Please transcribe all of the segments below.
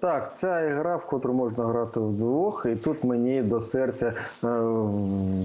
Так, ця ігра, в котру можна грати вдвох, і тут мені до серця е,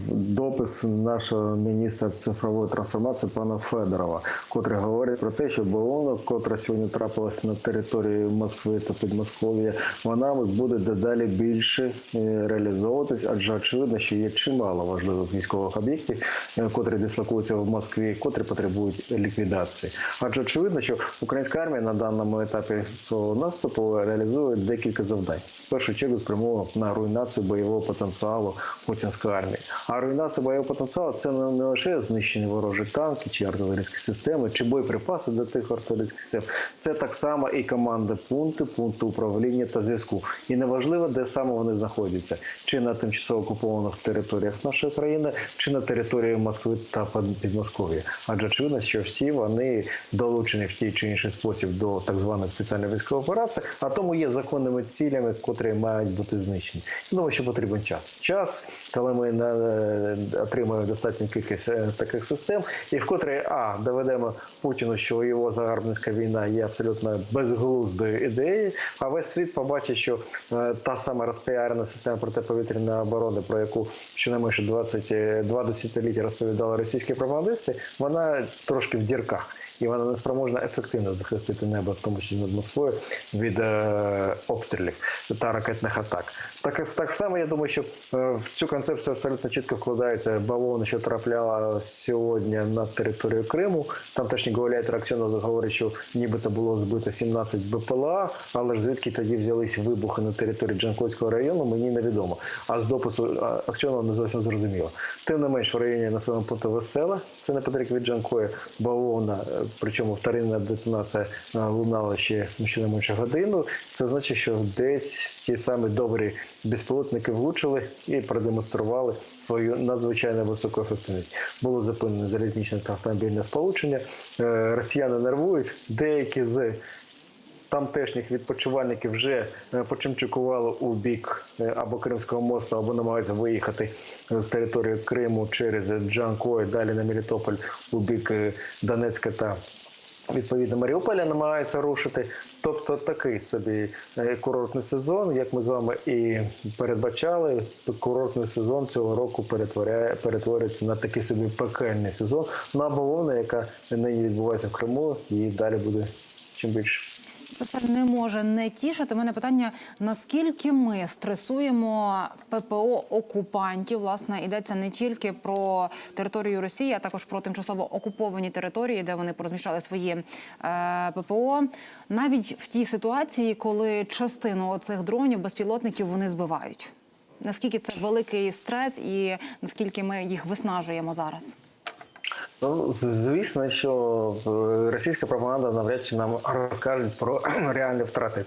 допис нашого міністра цифрової трансформації пана Федорова, котрий говорить про те, що бавовна, котра сьогодні трапилась на території Москви та Підмосков'я, вона буде дедалі більше е, реалізовуватись, адже очевидно, що є чимало важливих військових об'єктів, е, котрі дислокуються в Москві, котрі потребують ліквідації. Адже очевидно, що українська армія на даному етапі свого наступу реалізує декілька завдань. В першу чергу спрямовано на руйнацію бойового потенціалу путінської армії. А руйнація бойового потенціалу це не лише знищення ворожих танків чи артилерійських систем, чи боєприпаси до тих артилерійських систем. Це так само і команди пункти, пункти управління та зв'язку. І неважливо, де саме вони знаходяться, чи на тимчасово окупованих територіях нашої країни, чи на території Москви та Підмосков'я. Адже очевидно, що всі вони долучені в тій чи інший спосіб до так званих спеціальних військових операцій, а тому є законними цілями, котрі мають бути знищені. Думаю, що потрібен час. Час, коли ми е, отримаємо достатню кількість е, таких систем, і вкотре а доведемо Путіну, що його загарбницька війна є абсолютно безглуздою ідеєю. А весь світ побачить, що е, та сама розпіарена система протиповітряної оборони, про яку щонайменше 22 десятиліття розповідали російські пропагандисти, вона трошки в дірках. І вона не спроможна ефективно захистити небо, в тому числі над Москвою, від е, обстрілів та ракетних атак. Так, так само я думаю, що е, в цю концепцію абсолютно чітко вкладається бавовна, що трапляла сьогодні на територію Криму. Там теж Гауляйт Аксьонов говорить, що нібито було збито 17 БПЛА, але ж звідки тоді взялись вибухи на території Джанкойського району, мені невідомо. А з допису Аксьонова не зовсім зрозуміло. Тим не менш, в районі населеного пункту Весела, це неподалік від Джанкої, бавовна, е, причому вторинна детонація лунала ще щонайменше годину. Це значить, що десь ті самі добрі безпілотники влучили і продемонстрували свою надзвичайно високу ефективність. Було зупинено залізничне та автомобільне сполучення. Е, Росіяни нервують. Деякі з тамтешніх відпочивальників вже е, почимчикували у бік е, або Кримського мосту, або намагаються виїхати з території Криму через Джанкой, далі на Мелітополь у бік е, Донецька та Відповідно, Маріуполя намагаються рушити. Тобто такий собі курортний сезон, як ми з вами і передбачали, курортний сезон цього року перетворяє перетворюється на такий собі пекельний сезон на бавовну, яка нині відбувається в Криму, і далі буде чим більше. Це все не може не тішити. У мене питання: наскільки ми стресуємо ППО окупантів? Власне, йдеться не тільки про територію Росії, а також про тимчасово окуповані території, де вони порозміщали свої е, ППО. Навіть в тій ситуації, коли частину цих дронів безпілотників вони збивають. Наскільки це великий стрес, і наскільки ми їх виснажуємо зараз? Ну, звісно, що е, російська пропаганда навряд чи нам розкаже про реальні втрати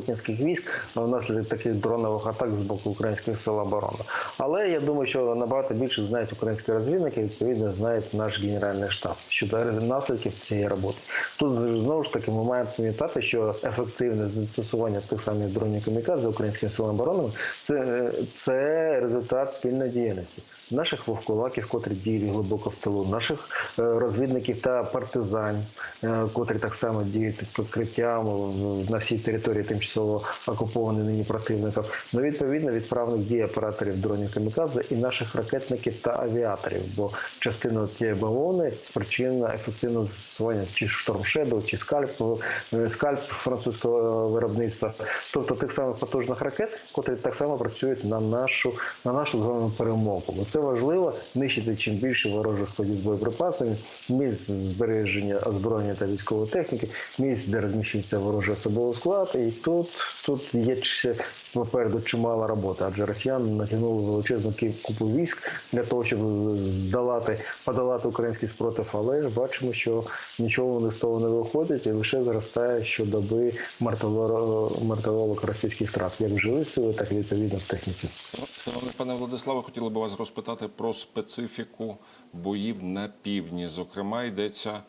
путінських військ внаслідок таких дронових атак з боку українських сил оборони. Але я думаю, що набагато більше знають українські розвідники, відповідно знають наш генеральний штаб щодо наслідків цієї роботи. Тут знову ж таки ми маємо пам'ятати, що ефективне застосування тих самих дронів камікадзе українським силам оборони це, це результат спільної діяльності. Наших вовкулаків, котрі діють глибоко в тилу, наших е, розвідників та партизан, е, котрі так само діють під прикриттям в- на всій території тимчасово окупованої нині противником. Ну, відповідно, відправних дій операторів дронів камікадзе і наших ракетників та авіаторів, бо частина тієї бавовни причина ефективного застосування чи Storm чи скальп, скальп французького виробництва, тобто тих самих потужних ракет, котрі так само працюють на нашу на нашу з перемогу. Бо це важливо нищити чим більше ворожих складів з боєприпасами, місць збереження озброєння та військової техніки, місць, де розміщується ворожий особовий склад. І тут, тут є ще попереду чимала робота, адже росіяни натягнули величезну купу військ для того, щоб здолати, подолати український спротив. Але ж бачимо, що нічого вони з того не виходить, і лише зростає щодоби мертволо- російських втрат, як в живих сили, так і відповідно в техніці. Шановний пане Владиславе, хотіли би вас розпитати про специфіку боїв на півдні. Зокрема, йдеться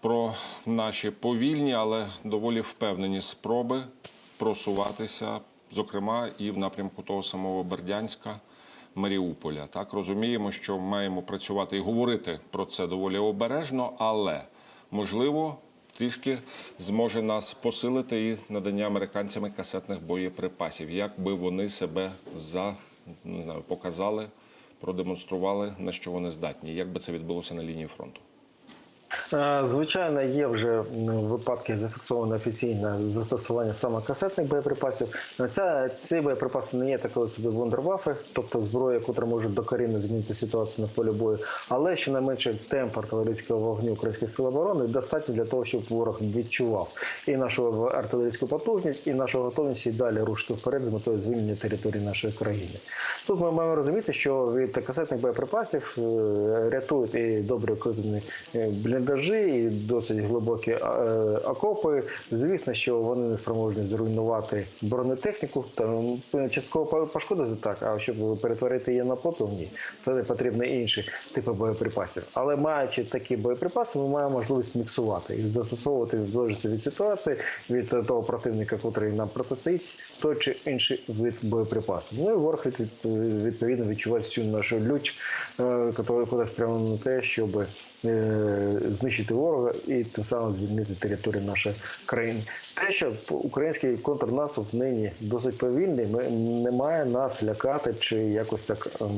про наші повільні, але доволі впевнені спроби просуватися, зокрема, і в напрямку того самого Бердянська. Маріуполя так розуміємо, що маємо працювати і говорити про це доволі обережно, але можливо трішки зможе нас посилити і надання американцями касетних боєприпасів. Як би вони себе за не знаю, показали, продемонстрували, на що вони здатні? Як би це відбулося на лінії фронту? Звичайно, є вже випадки зафіксовано офіційне застосування саме касетних боєприпасів. Ця, ці боєприпаси не є такою собі вундервафи, тобто зброя, яка може докорінно змінити ситуацію на полі бою. Але щонайменше темп артилерійського вогню українських сил оборони достатньо для того, щоб ворог відчував і нашу артилерійську потужність, і нашу готовність і далі рушити вперед з метою звільнення території нашої країни. Тут ми маємо розуміти, що від касетних боєприпасів е, рятують і добре е, бліндажі, і досить глибокі е, окопи. Звісно, що вони не спроможні зруйнувати бронетехніку, там е, частково пошкодити так, а щоб перетворити її на попіл, ні. Тоді потрібні інші типи боєприпасів. Але маючи такі боєприпаси, ми маємо можливість міксувати і застосовувати в залежності від ситуації, від того противника, який нам протистоїть, той чи інший вид боєприпасів. Ну і ворог від- відповідно відчуває цю нашу лють, е, яка спрямована на те, щоб е, знищити ворога і тим самим звільнити територію нашої країни. Те, що український контрнаступ нині досить повільний, ми не має нас лякати чи якось так ем,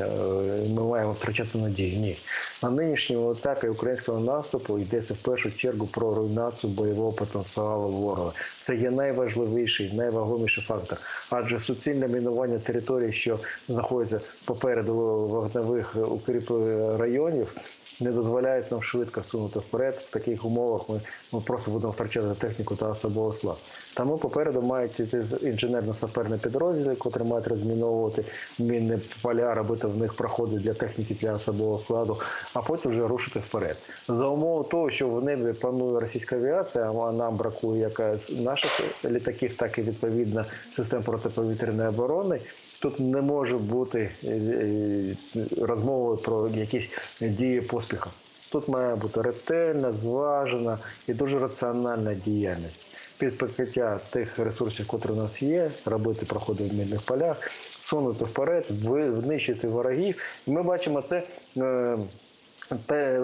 е, ми маємо втрачати надію. Ні. На нинішньому етапі українського наступу йдеться в першу чергу про руйнацію бойового потенціалу ворога. Це є найважливіший, найвагоміший фактор. Адже суцільне мінування території, що знаходиться попереду вогневих укріп районів, не дозволяють нам швидко сунути вперед. В таких умовах ми, ми просто будемо втрачати техніку та особовий склад. Тому попереду мають іти інженерно-саперні підрозділи, котрі мають розміновувати мінні поля, робити в них проходи для техніки для особового складу, а потім вже рушити вперед. За умови того, що в небі панує російська авіація, а нам бракує як наших літаків, так і відповідно систем протиповітряної оборони. Тут не може бути е, е, розмови про якісь дії поспіху. Тут має бути ретельна, зважена і дуже раціональна діяльність. Під прикриття тих ресурсів, які у нас є, робити проходи в мідних полях, сунути вперед, винищити ворогів. Ми бачимо це.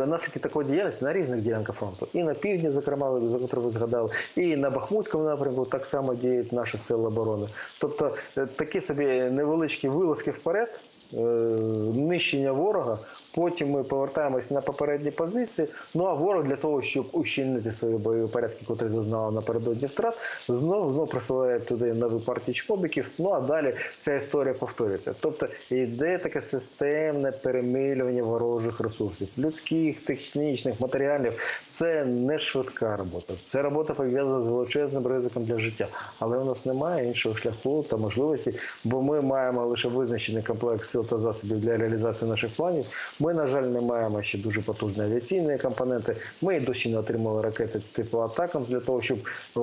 Наслідки такої діяльності на різних ділянках фронту. І на півдні, зокрема, за котру ви згадали, і на Бахмутському напрямку так само діють наші сили оборони. Тобто е, такі собі невеличкі вилазки вперед, е, нищення ворога. Потім ми повертаємось на попередні позиції. Ну а ворог для того, щоб ущільнити свої бойові порядки, котрі зазнали напередодні втрат, знов знов присилає туди нові партії чмобіків. Ну а далі ця історія повторюється. Тобто йде таке системне перемилювання ворожих ресурсів, людських, технічних, матеріалів. Це не швидка робота. Це робота пов'язана з величезним ризиком для життя. Але у нас немає іншого шляху та можливості, бо ми маємо лише визначений комплекс сил та засобів для реалізації наших планів. Ми, на жаль, не маємо ще дуже потужні авіаційні компоненти. Ми і досі не отримали ракети типу атакам для того, щоб е,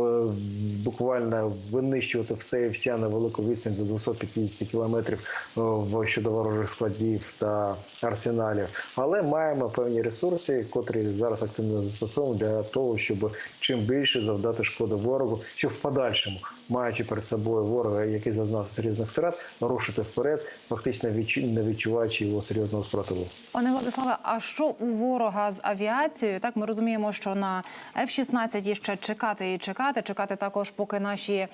буквально винищувати все і вся на велику відстань до 250 кілометрів е, в- щодо ворожих складів та арсеналів. Але маємо певні ресурси, котрі зараз активно застосовуємо для того, щоб чим більше завдати шкоди ворогу, щоб в подальшому, маючи перед собою ворога, який зазнав серйозних втрат, рушити вперед, фактично не відчуваючи його серйозного спротиву. Пане Владиславе, а що у ворога з авіацією? Так ми розуміємо, що на F-16 ще чекати і чекати. Чекати також, поки наші е,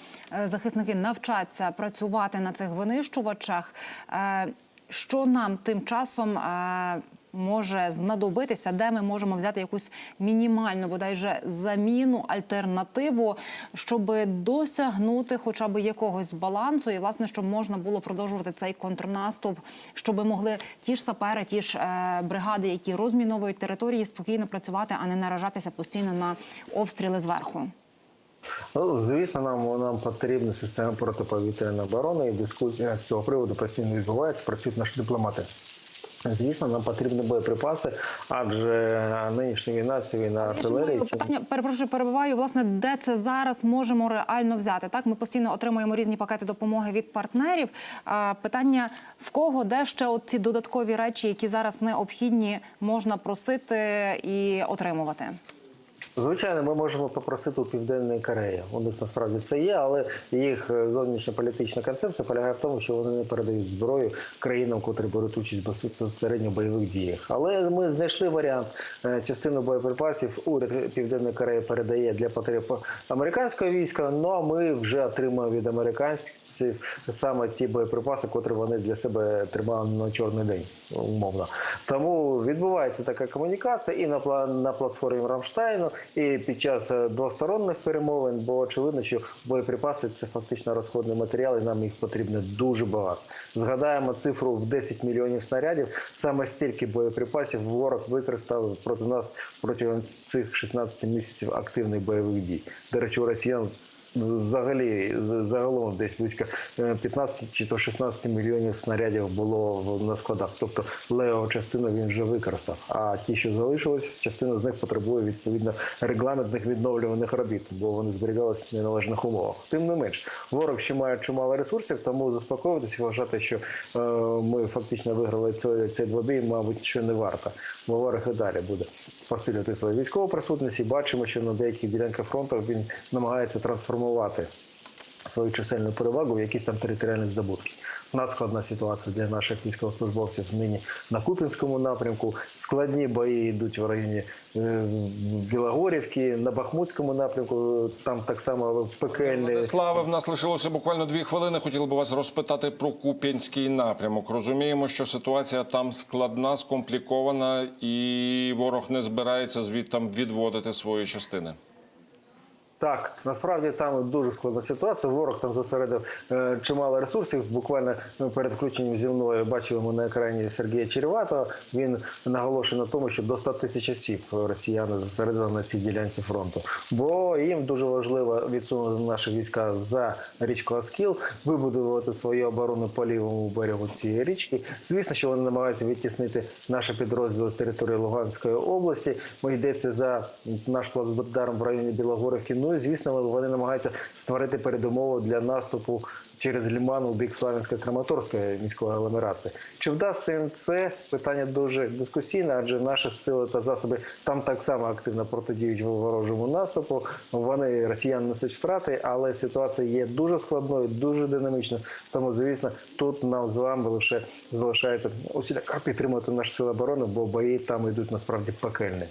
захисники навчаться працювати на цих винищувачах. Е, Що нам тим часом е, може знадобитися, де ми можемо взяти якусь мінімальну, бодай же заміну, альтернативу, щоб досягнути хоча б якогось балансу, і власне, щоб можна було продовжувати цей контрнаступ, щоб могли ті ж сапери, ті ж е, бригади, які розміновують території, спокійно працювати, а не наражатися постійно на обстріли зверху. Ну, звісно, нам, нам потрібна система протиповітряної оборони, і дискусія з цього приводу постійно відбувається, працюють наші дипломати. Звісно, нам потрібні боєприпаси, адже нинішня війна це війна артилерії. питання, перепрошую, перебуваю. Власне, де це зараз можемо реально взяти? Так, ми постійно отримуємо різні пакети допомоги від партнерів. А, питання в кого, де ще от ці додаткові речі, які зараз необхідні, можна просити і отримувати? Звичайно, ми можемо попросити у Південної Кореї. У них насправді це є, але їх е, зовнішньополітична концепція полягає в тому, що вони не передають зброю країнам, котрі беруть участь безпосередньо в бойових діях. Але ми знайшли варіант. Е, Частину боєприпасів уряд Південної Кореї передає для потреб американського війська. Ну а ми вже отримуємо від американців. Саме ті боєприпаси, котрі вони для себе тримали на чорний день, умовно. Тому відбувається така комунікація і на на платформі Рамштайну, і під час двосторонних двосторонніх перемовин, бо очевидно, що боєприпаси це фактично розходний матеріал, і нам їх потрібно дуже багато. Згадаємо цифру в 10 мільйонів снарядів. Саме стільки боєприпасів ворог використав проти нас протягом цих 16 місяців активних бойових дій. До речі, у росіян взагалі загалом десь близько е, 15 чи то 16 мільйонів снарядів було на складах. Тобто левого частину він вже використав. А ті, що залишились, частина з них потребує відповідно регламентних відновлюваних робіт, бо вони зберігалися в неналежних умовах. Тим не менш, ворог ще має чимало ресурсів, тому заспокоїтися, вважати, що е, ми фактично виграли цей, цей двобій, мабуть, що не варто. Бо ворог і далі буде посилювати свою військову присутність і бачимо, що на деяких ділянках фронту він намагається трансформувати свою чисельну перевагу в якісь там територіальні здобутки. Надскладна ситуація для наших військовослужбовців нині на Купінському напрямку. Складні бої йдуть в районі е, Білогорівки, на Бахмутському напрямку. Там так само пекельні. Владиславе, в нас лишилося буквально дві хвилини. Хотіли би вас розпитати про Куп'янський напрямок. Розуміємо, що ситуація там складна, скомплікована, і ворог не збирається звідтам відводити свої частини. Так, насправді там дуже складна ситуація. Ворог там зосередив е, чимало ресурсів. Буквально ну, перед включенням зі мною бачили ми на екрані Сергія Череватого. Він наголошує на тому, що до 100 тисяч осіб росіяни зосередили на цій ділянці фронту. Бо їм дуже важливо відсунути наші війська за річку Аскіл, вибудувати свою оборону по лівому берегу цієї річки. Звісно, що вони намагаються відтіснити наші підрозділи з території Луганської області. Ми йдеться за наш плацдарм в районі Білогорівки. Ну і звісно, вони намагаються створити передумови для наступу через Ліман у бік Славянсько-Краматорської міської агломерації. Чи вдасться їм це питання дуже дискусійне, адже наші сили та засоби там так само активно протидіють ворожому наступу. Вони росіяни несуть втрати, але ситуація є дуже складною, дуже динамічною. Тому, звісно, тут нам з вами лише залишається усіляко підтримувати наші сили оборони, бо бої там йдуть насправді пекельні.